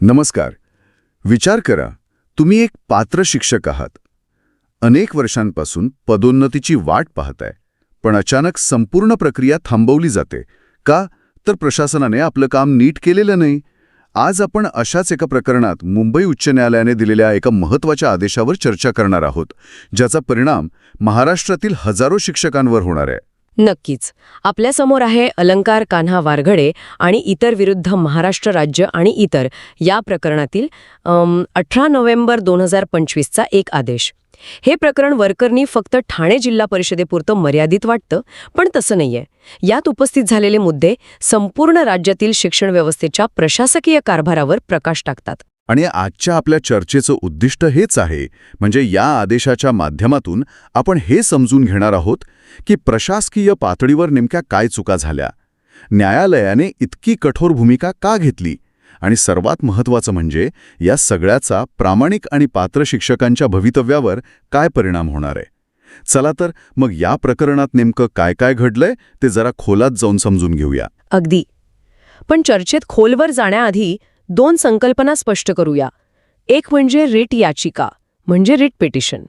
नमस्कार. विचार करा तुम्ही एक पात्र शिक्षक आहात. अनेक वर्षांपासून पदोन्नतीची वाट पाहताय पण अचानक संपूर्ण प्रक्रिया थांबवली जाते. का? तर प्रशासनाने आपलं काम नीट केलेलं नाही. आज आपण अशाच एका प्रकरणात मुंबई उच्च न्यायालयाने दिलेल्या एका महत्त्वाच्या आदेशावर चर्चा करणार आहोत ज्याचा परिणाम महाराष्ट्रातील हजारो शिक्षकांवर होणार आहे. नक्कीच. आपल्यासमोर आहे अलंकार कान्हा वारघडे आणि इतर विरुद्ध महाराष्ट्र राज्य आणि इतर. या प्रकरणातील अठरा नोव्हेंबर दोन हजार पंचवीसचा एक आदेश. हे प्रकरण वर्करनी फक्त ठाणे जिल्हा परिषदेपुरतं मर्यादित वाटतं पण तसं नाहीये. यात उपस्थित झालेले मुद्दे संपूर्ण राज्यातील शिक्षण व्यवस्थेच्या प्रशासकीय कारभारावर प्रकाश टाकतात. आणि आजच्या आपल्या चर्चेचं उद्दिष्ट हेच आहे म्हणजे या आदेशाच्या माध्यमातून आपण हे समजून घेणार आहोत की प्रशासकीय पातळीवर नेमक्या काय चुका झाल्या. न्यायालयाने इतकी कठोर भूमिका का घेतली? आणि सर्वात महत्त्वाचं म्हणजे या सगळ्याचा प्रामाणिक आणि पात्र शिक्षकांच्या भवितव्यावर काय परिणाम होणार आहे? चला तर मग या प्रकरणात नेमकं काय काय घडलंय ते जरा खोलात जाऊन समजून घेऊया. अगदी. पण चर्चेत खोलवर जाण्याआधी दोन संकल्पना स्पष्ट करूया. एक म्हणजे रिट याचिका म्हणजे रिट पिटिशन.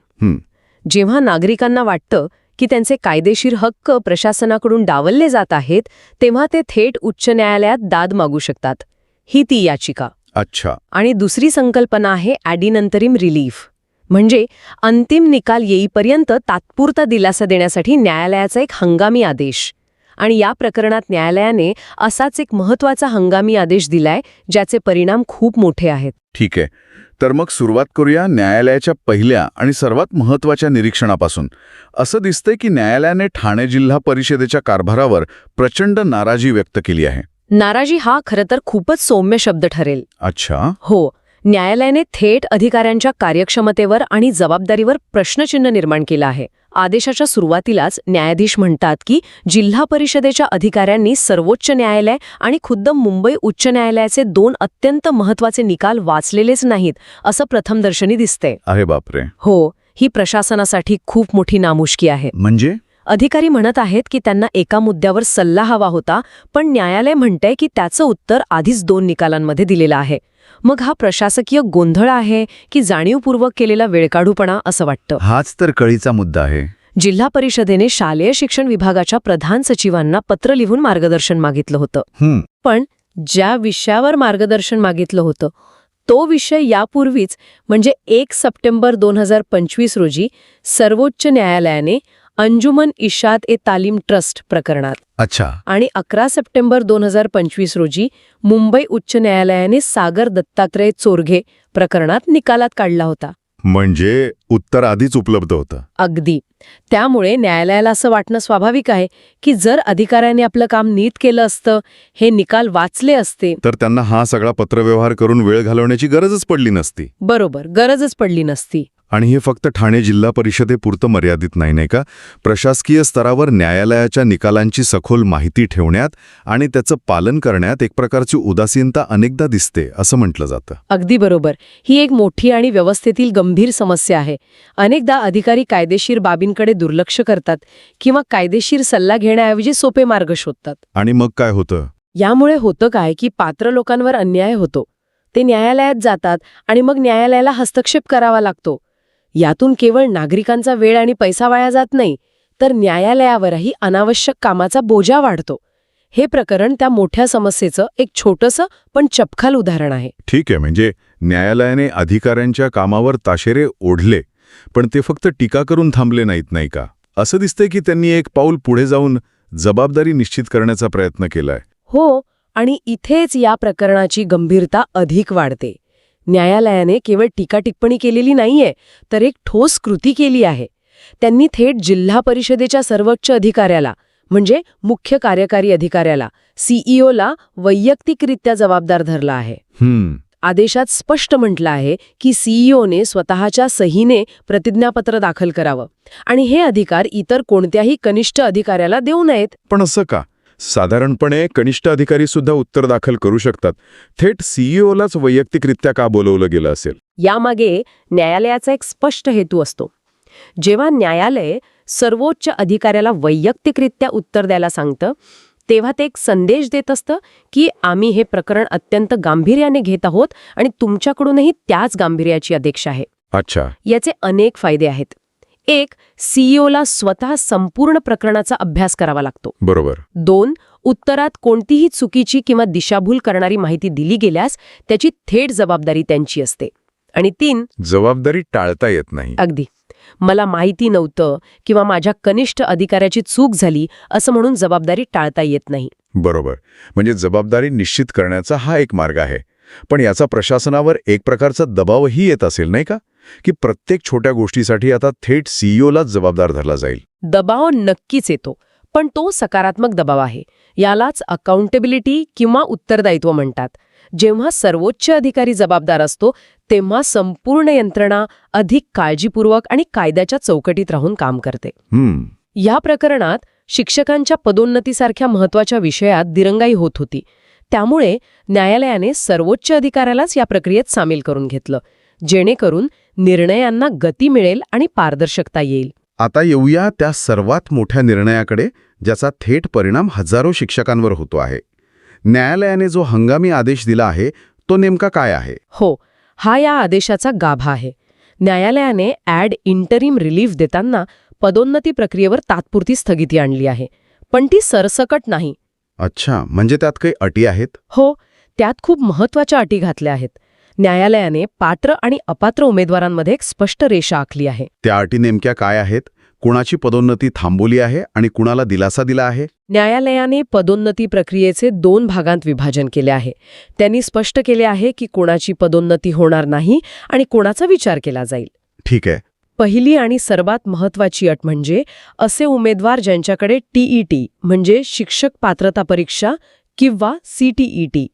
जेव्हा नागरिकांना वाटतं की त्यांचे कायदेशीर हक्क प्रशासनाकडून डावलले जात आहेत तेव्हा ते थेट उच्च न्यायालयात दाद मागू शकतात. ही ती याचिका. अच्छा. आणि दुसरी संकल्पना आहे ॲडिनंतरिम रिलीफ. म्हणजे अंतिम निकाल येईपर्यंत तात्पुरता दिलासा देण्यासाठी न्यायालयाचा एक हंगामी आदेश. आणि या प्रकरणात न्यायालयाने असाच एक महत्त्वाचा हंगामी आदेश दिलाय ज्याचे परिणाम खूप मोठे आहेत. ठीक आहे. तर मग सुरुवात करूया न्यायालयाच्या पहिल्या आणि सर्वात महत्त्वाच्या निरीक्षणापासून. असं दिसतंय की न्यायालयाने ठाणे जिल्हा परिषदेच्या कारभारावर प्रचंड नाराजी व्यक्त केली आहे. नाराजी हा खरं तर खूपच सौम्य शब्द ठरेल. अच्छा. हो. न्यायालयाने थेट अधिकाऱ्यांच्या कार्यक्षमतेवर आणि जबाबदारीवर प्रश्नचिन्ह निर्माण केलं आहे. आदेशाच्या सुरुवातीलाच न्यायाधीश म्हणतात की जिल्हा परिषदेच्या अधिकाऱ्यांनी सर्वोच्च न्यायालय आणि खुद्द मुंबई उच्च न्यायालयाचे दोन अत्यंत महत्त्वाचे निकाल वाचलेलेच नाहीत असं प्रथमदर्शनी दिसते अरे बापरे. हो ही प्रशासनासाठी खूप मोठी नामुष्की आहे. म्हणजे? अधिकारी म्हणत आहेत की त्यांना एका मुद्द्यावर सल्ला हवा होता पण न्यायालय म्हणतंय की त्याचं उत्तर आधीच दोन निकालांमध्ये दिलेलं आहे. मग हा प्रशासकीय गोंधळ आहे की जाणीवपूर्वक केलेला वेळकाढूपणा असं वाटतं? हाच तर कळीचा मुद्दा आहे. जिल्हा परिषदेने शालेय शिक्षण विभागाच्या प्रधान सचिवांना पत्र लिहून मार्गदर्शन मागितलं होतं. पण ज्या विषयावर मार्गदर्शन मागितलं होतं तो विषय यापूर्वीच म्हणजे एक सप्टेंबर दोन हजार पंचवीस रोजी सर्वोच्च न्यायालयाने अंजुमन इशात ए तालीम ट्रस्ट प्रकरणात. अच्छा. आणि अकरा सप्टेंबर दोन हजार पंचवीस रोजी मुंबई उच्च न्यायालयाने सागर दत्तात्रय चोरघे प्रकरणात निकालात काढला होता. म्हणजे उत्तर आधीच उपलब्ध होतं. अगदी. त्यामुळे न्यायालयाला असं वाटणं स्वाभाविक आहे की जर अधिकाऱ्यांनी आपलं काम नीट केलं असतं हे निकाल वाचले असते. तर त्यांना हा सगळा पत्रव्यवहार करून वेळ घालवण्याची गरजच पडली नसती. बरोबर गरजच पडली नसती. आणि हे फक्त ठाणे जिल्हा परिषदेपुरतं मर्यादित नाही नाही का? प्रशासकीय स्तरावर न्यायालयाच्या निकालांची सखोल माहिती ठेवण्यात आणि त्याचं पालन करण्यात एक प्रकारची उदासीनता अनेकदा दिसते असं म्हटलं जातं. अगदी बरोबर. ही एक मोठी आणि व्यवस्थेतील गंभीर समस्या आहे. अनेकदा अधिकारी कायदेशीर बाबींकडे दुर्लक्ष करतात किंवा कायदेशीर सल्ला घेण्याऐवजी सोपे मार्ग शोधतात. आणि मग काय होतं? यामुळे होतं काय की पात्र लोकांवर अन्याय होतो. ते न्यायालयात जातात आणि मग न्यायालयाला हस्तक्षेप करावा लागतो. यातून केवळ नागरिकांचा वेळ आणि पैसा वाया जात नाही तर न्यायालयावरही अनावश्यक कामाचा बोजा वाढतो. हे प्रकरण त्या मोठ्या समस्येचं एक छोटंसं पण चपखाल उदाहरण आहे. ठीक आहे म्हणजे न्यायालयाने अधिकाऱ्यांच्या कामावर ताशेरे ओढले पण ते फक्त टीका करून थांबले नाहीत नाही का? असं दिसतंय की त्यांनी एक पाऊल पुढे जाऊन जबाबदारी निश्चित करण्याचा प्रयत्न केलाय. हो आणि इथेच या प्रकरणाची गंभीरता अधिक वाढते. न्यायालयाने केवळ टीका टिप्पणी केलेली नाहीये तर एक ठोस कृती केली आहे. त्यांनी थेट जिल्हा परिषदेच्या सर्वोच्च अधिकाऱ्याला म्हणजे मुख्य कार्यकारी अधिकाऱ्याला सीईओला वैयक्तिकरित्या जबाबदार धरला आहे. हम्म. आदेशात स्पष्ट म्हटलं आहे की सीईओने स्वतःच्या सहीने प्रतिज्ञापत्र दाखल करावं. आणि हे अधिकार इतर कोणत्याही कनिष्ठ अधिकाऱ्याला देऊ नयेत. पण असं का? साधारणपणे कनिष्ठ अधिकारी सुद्धा उत्तर दाखल करू शकतात. थेट सीईओलाच वैयक्तिकरित्या का बोलवलं गेलं असेल? यामागे न्यायालयाचा एक स्पष्ट हेतू असतो. जेव्हा न्यायालय सर्वोच्च अधिकाऱ्याला वैयक्तिकरित्या उत्तर द्यायला सांगतं तेव्हा ते एक संदेश देत असतं की आम्ही हे प्रकरण अत्यंत गांभीर्याने घेत आहोत आणि तुमच्याकडूनही त्याच गांभीर्याची अपेक्षा आहे. अच्छा. याचे अनेक फायदे आहेत. एक सीईओला स्वतः संपूर्ण प्रकरणाचा अभ्यास करावा लागतो. बरोबर. दोन उत्तरात कोणतीही चुकीची किंवा दिशाभूल करणारी माहिती दिली गेल्यास त्याची थेट जबाबदारी त्यांची असते. आणि तीन जबाबदारी टाळता येत नाही. अगदी. मला माहिती नव्हतं किंवा माझ्या कनिष्ठ अधिकाऱ्याची चूक झाली असं म्हणून जबाबदारी टाळता येत नाही. बरोबर. म्हणजे जबाबदारी निश्चित करण्याचा हा एक मार्ग आहे. पण याचा प्रशासनावर एक प्रकारचा दबावही येत असेल नाही का? की प्रत्येक छोट्या गोष्टीसाठी आता थेट सीईओलाच जबाबदार धरला जाईल. दबाव नक्कीच येतो पण तो सकारात्मक दबाव आहे. यालाच अकाउंटेबिलिटी किंवा उत्तरदायित्व म्हणतात. जेव्हा सर्वोच्च अधिकारी जबाबदार असतो तेव्हा संपूर्ण यंत्रणा अधिक काळजीपूर्वक आणि कायद्याच्या चौकटीत राहून काम करते. या प्रकरणात शिक्षकांच्या पदोन्नतीसारख्या महत्त्वाच्या विषयात दिरंगाई होत होती. त्यामुळे न्यायालयाने सर्वोच्च अधिकाऱ्यालाच या प्रक्रियेत सामील करून घेतलं. जेणेकरून निर्णयांना गती मिळेल आणि पारदर्शकता येईल. आता येऊया त्या सर्वात मोठ्या निर्णयाकडे ज्याचा थेट परिणाम हजारो शिक्षकांवर होतो आहे. न्यायालयाने जो हंगामी आदेश दिला आहे तो नेमका काय आहे? हो हा या आदेशाचा गाभा आहे. न्यायालयाने ॲड इंटरिम रिलीफ देताना पदोन्नती प्रक्रियेवर तात्पुरती स्थगिती आणली आहे. पण ती सरसकट नाही. अच्छा म्हणजे त्यात काही अटी आहेत? हो त्यात खूप महत्त्वाच्या अटी घातल्या आहेत. न्यायालयाने पात्र आणि अपात्र उमेदवारांमध्ये एक स्पष्ट रेषा आखली आहे. त्या अटी नेमक्या काय आहेत? कुणाची पदोन्नती थांबवली आहे आणि कुणाला दिलासा दिला आहे? न्यायालयाने पदोन्नती प्रक्रियेचे दोन भागांत विभाजन केले आहे. त्यांनी स्पष्ट केले आहे की कोणाची पदोन्नती होणार नाही आणि कोणाचा विचार केला जाईल. ठीक आहे. पहिली आणि सर्वात महत्वाची अट म्हणजे असे उमेदवार ज्यांच्याकडे टीईटी म्हणजे शिक्षक पात्रता परीक्षा किंवा सीटीईटी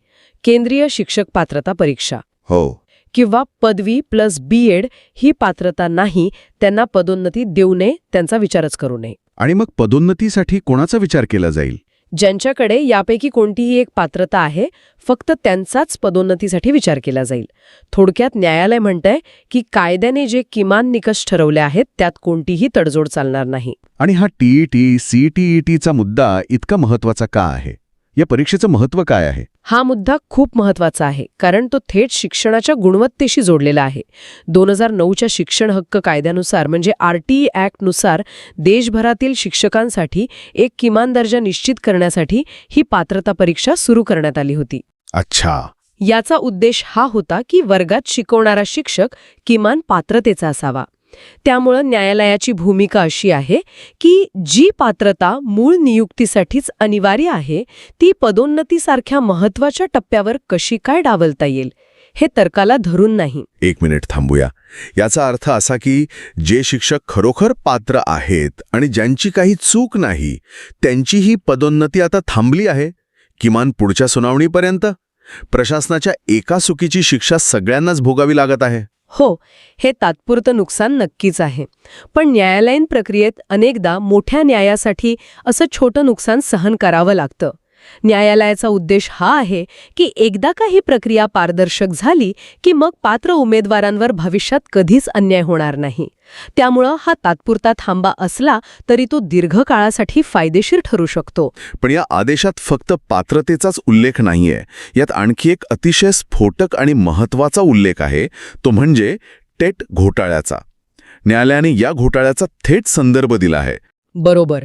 केंद्रीय शिक्षक पात्रता परीक्षा. हो. किंवा पदवी प्लस बी एड ही पात्रता नाही त्यांना पदोन्नती देऊ नये त्यांचा विचारच करू नये. आणि मग पदोन्नतीसाठी कोणाचा विचार केला जाईल? ज्यांच्याकडे यापैकी कोणतीही एक पात्रता आहे फक्त त्यांचाच पदोन्नतीसाठी विचार केला जाईल. थोडक्यात न्यायालय म्हणतंय की कायद्याने जे किमान निकष ठरवले आहेत त्यात कोणतीही तडजोड चालणार नाही. आणि हा टीईटी सीटीईटीचा मुद्दा इतका महत्त्वाचा का आहे? या परीक्षेचं महत्त्व काय आहे? हा मुद्दा खूप महत्त्वाचा आहे कारण तो थेट शिक्षणाच्या गुणवत्तेशी जोडलेला आहे. दोन हजार नऊच्या शिक्षण हक्क कायद्यानुसार म्हणजे आरटीई ॲक्टनुसार देशभरातील शिक्षकांसाठी एक किमान दर्जा निश्चित करण्यासाठी ही पात्रता परीक्षा सुरू करण्यात आली होती. अच्छा. याचा उद्देश हा होता की वर्गात शिकवणारा शिक्षक किमान पात्रतेचा असावा. त्यामुळं न्यायालयाची भूमिका अशी आहे की जी पात्रता मूळ नियुक्तीसाठीच अनिवार्य आहे ती पदोन्नतीसारख्या महत्त्वाच्या टप्प्यावर कशी काय डावलता येईल हे तर्काला धरून नाही. एक मिनिट थांबूया. याचा अर्थ असा की जे शिक्षक खरोखर पात्र आहेत आणि ज्यांची काही चूक नाही त्यांची ही पदोन्नती आता थांबली आहे किमान पुढच्या सुनावणीपर्यंत? प्रशासनाच्या एका चुकीची शिक्षा सगळ्यांनाच भोगावी लागत आहे. हो हे तात्पुरतं नुकसान नक्कीच आहे. पण न्यायालयीन प्रक्रियेत अनेकदा मोठ्या न्यायासाठी असं छोटं नुकसान सहन करावं लागतं. न्यायालयाचा उद्देश हा आहे की एकदा का ही प्रक्रिया पारदर्शक झाली की मग पात्र उमेदवारांवर भविष्यात कधीच अन्याय होणार नाही. त्यामुळं हा तात्पुरता थांबा असला तरी तो दीर्घकाळासाठी फायदेशीर ठरू शकतो. पण या आदेशात फक्त पात्रतेचाच उल्लेख नाहीये. यात आणखी एक अतिशय स्फोटक आणि महत्त्वाचा उल्लेख आहे. तो म्हणजे टेट घोटाळ्याचा. न्यायालयाने या घोटाळ्याचा थेट संदर्भ दिला आहे. बरोबर.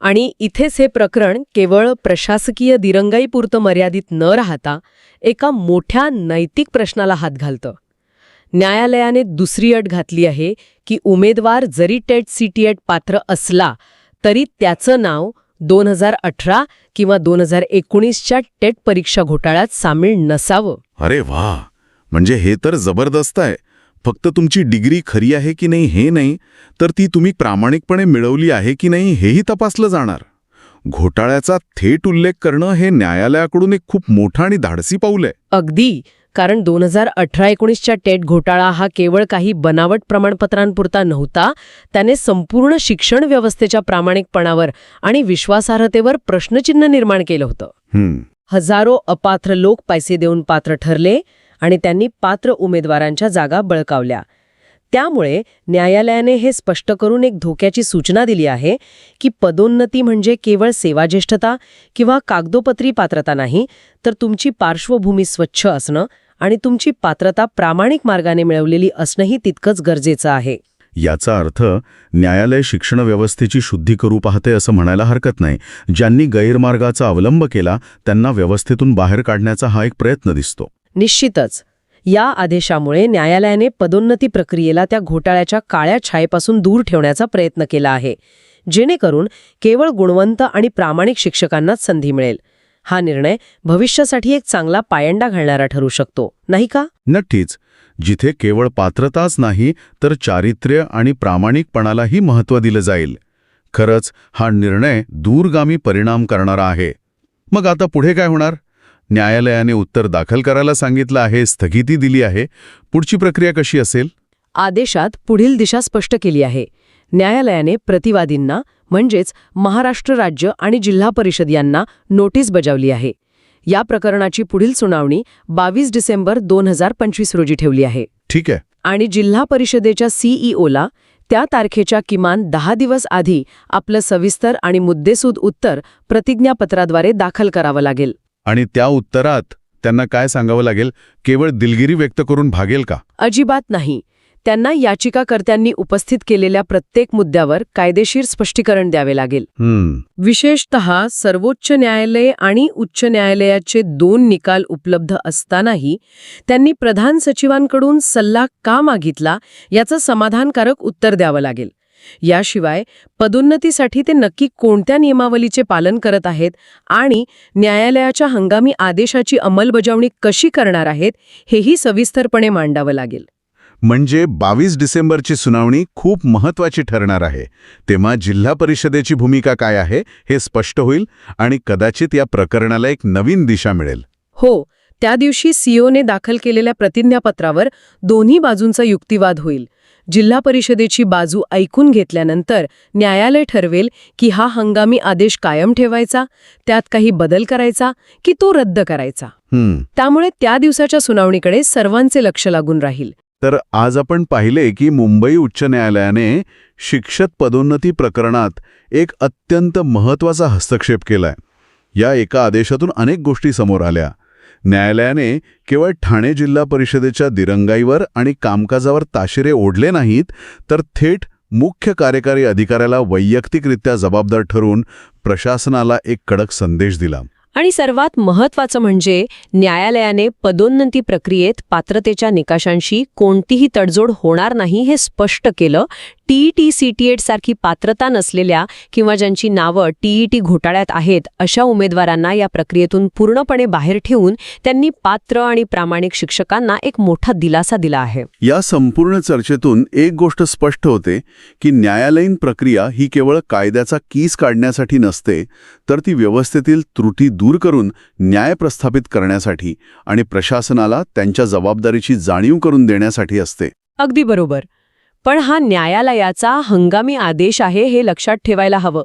आणि इथेच हे प्रकरण केवळ प्रशासकीय दिरंगाईपुरतं मर्यादित न राहता एका मोठ्या नैतिक प्रश्नाला हात घालतं. न्यायालयाने दुसरी अट घातली आहे की उमेदवार जरी टेट सीटीएट पात्र असला तरी त्याचं नाव दोन हजार अठरा किंवा दोन हजार एकोणीसच्या टेट परीक्षा घोटाळ्यात सामील नसावं. अरे वा म्हणजे हे तर जबरदस्त आहे. फक्त तुमची डिग्री खरी आहे की नाही हे नाही तर ती तुम्ही प्रामाणिकपणे मिळवली आहे की नाही हेही तपासलं जाणार. घोटाळ्याचा थेट उल्लेख करणं हे न्यायालयाकडून एक खूप मोठं आणि धाडसी पाऊल आहे. अगदी. कारण दोन हजार अठरा एकोणीसच्या टेट घोटाळा हा केवळ काही बनावट प्रमाणपत्रांपुरता नव्हता त्याने संपूर्ण शिक्षण व्यवस्थेच्या प्रामाणिकपणावर आणि विश्वासार्हतेवर प्रश्नचिन्ह निर्माण केलं होतं. हजारो अपात्र लोक पैसे देऊन पात्र ठरले आणि त्यांनी पात्र उमेदवारांच्या जागा बळकावल्या. त्यामुळे न्यायालयाने हे स्पष्ट करून एक धोक्याची सूचना दिली आहे की पदोन्नती म्हणजे केवळ सेवाज्येष्ठता किंवा कागदोपत्री पात्रता नाही तर तुमची पार्श्वभूमी स्वच्छ असणं आणि तुमची पात्रता प्रामाणिक मार्गाने मिळवलेली असणंही तितकंच गरजेचं आहे. याचा अर्थ न्यायालय शिक्षण व्यवस्थेची शुद्धी करू पाहते असं म्हणायला हरकत नाही. ज्यांनी गैरमार्गाचा अवलंब केला त्यांना व्यवस्थेतून बाहेर काढण्याचा हा एक प्रयत्न दिसतो. निश्चितच. या आदेशामुळे न्यायालयाने पदोन्नती प्रक्रियेला त्या घोटाळ्याच्या काळ्या छायेपासून दूर ठेवण्याचा प्रयत्न केला आहे जेणेकरून केवळ गुणवंत आणि प्रामाणिक शिक्षकांनाच संधी मिळेल. हा निर्णय भविष्यासाठी एक चांगला पायंडा घालणारा ठरू शकतो नाही का? नक्कीच. जिथे केवळ पात्रताच नाही तर चारित्र्य आणि प्रामाणिकपणालाही महत्त्व दिलं जाईल. खरंच हा निर्णय दूरगामी परिणाम करणारा आहे. मग आता पुढे काय होणार? न्यायालयाने उत्तर दाखल करायला सांगितलं आहे स्थगिती दिली आहे. पुढची प्रक्रिया कशी असेल? आदेशात पुढील दिशा स्पष्ट केली आहे. न्यायालयाने प्रतिवादींना म्हणजेच महाराष्ट्र राज्य आणि जिल्हा परिषद यांना नोटीस बजावली आहे. या प्रकरणाची पुढील सुनावणी बावीस डिसेंबर दोन हजार पंचवीस रोजी ठेवली आहे. ठीक आहे. आणि जिल्हा परिषदेच्या सीईओला त्या तारखेच्या किमान दहा दिवस आधी आपलं सविस्तर आणि मुद्देसूद उत्तर प्रतिज्ञापत्राद्वारे दाखल करावं लागेल. आणि त्या उत्तरात त्यांना काय सांगावं लागेल? केवळ दिलगिरी व्यक्त करून भागेल का? अजिबात नाही. त्यांना याचिकाकर्त्यांनी उपस्थित केलेल्या प्रत्येक मुद्द्यावर कायदेशीर स्पष्टीकरण द्यावे लागेल. विशेषत सर्वोच्च न्यायालय आणि उच्च न्यायालयाचे दोन निकाल उपलब्ध असतानाही त्यांनी प्रधान सचिवांकडून सल्ला का मागितला याचं समाधानकारक उत्तर द्यावं लागेल. याशिवाय पदोन्नतीसाठी ते नक्की कोणत्या नियमावलीचे पालन करत आहेत आणि न्यायालयाच्या हंगामी आदेशाची अंमलबजावणी कशी करणार आहेत हेही सविस्तरपणे मांडावं लागेल. म्हणजे बावीस डिसेंबरची सुनावणी खूप महत्वाची ठरणार आहे. तेव्हा जिल्हा परिषदेची भूमिका काय आहे हे स्पष्ट होईल आणि कदाचित या प्रकरणाला एक नवीन दिशा मिळेल. हो त्या दिवशी सीओने दाखल केलेल्या प्रतिज्ञापत्रावर दोन्ही बाजूंचा युक्तिवाद होईल. जिल्हा परिषदेची बाजू ऐकून घेतल्यानंतर न्यायालय ठरवेल की हा हंगामी आदेश कायम ठेवायचा त्यात काही बदल करायचा की तो रद्द करायचा. त्यामुळे त्या दिवसाच्या सुनावणीकडे सर्वांचे लक्ष लागून राहील. तर आज आपण पाहिले की मुंबई उच्च न्यायालयाने शिक्षक पदोन्नती प्रकरणात एक अत्यंत महत्त्वाचा हस्तक्षेप केलाय. या एका आदेशातून अनेक गोष्टी समोर आल्या. न्यायालयाने केवळ ठाणे जिल्हा परिषदेच्या दिरंगाईवर आणि कामकाजावर ताशेरे ओढले नाहीत तर थेट मुख्य कार्यकारी अधिकाऱ्याला वैयक्तिकरित्या जबाबदार ठरवून प्रशासनाला एक कडक संदेश दिला. आणि सर्वात महत्वाचं म्हणजे न्यायालयाने पदोन्नती प्रक्रियेत पात्रतेच्या निकषांशी कोणतीही तडजोड होणार नाही हे स्पष्ट केलं टीईटी सीटीएट सारखी पात्रता नसलेल्या किंवा ज्यांची नावं टीईटी घोटाळ्यात आहेत अशा उमेदवारांना या प्रक्रियेतून पूर्णपणे बाहेर ठेवून त्यांनी पात्र आणि प्रामाणिक शिक्षकांना एक मोठा दिलासा दिला आहे. या संपूर्ण चर्चेतून एक गोष्ट स्पष्ट होते की न्यायालयीन प्रक्रिया ही केवळ कायद्याचा कीस काढण्यासाठी नसते तर ती व्यवस्थेतील त्रुटी दूर करून न्याय प्रस्थापित करण्यासाठी आणि प्रशासनाला त्यांच्या जबाबदारीची जाणीव करून देण्यासाठी असते. अगदी बरोबर. पण हा न्यायालयाचा हंगामी आदेश आहे हे लक्षात ठेवायला हवं.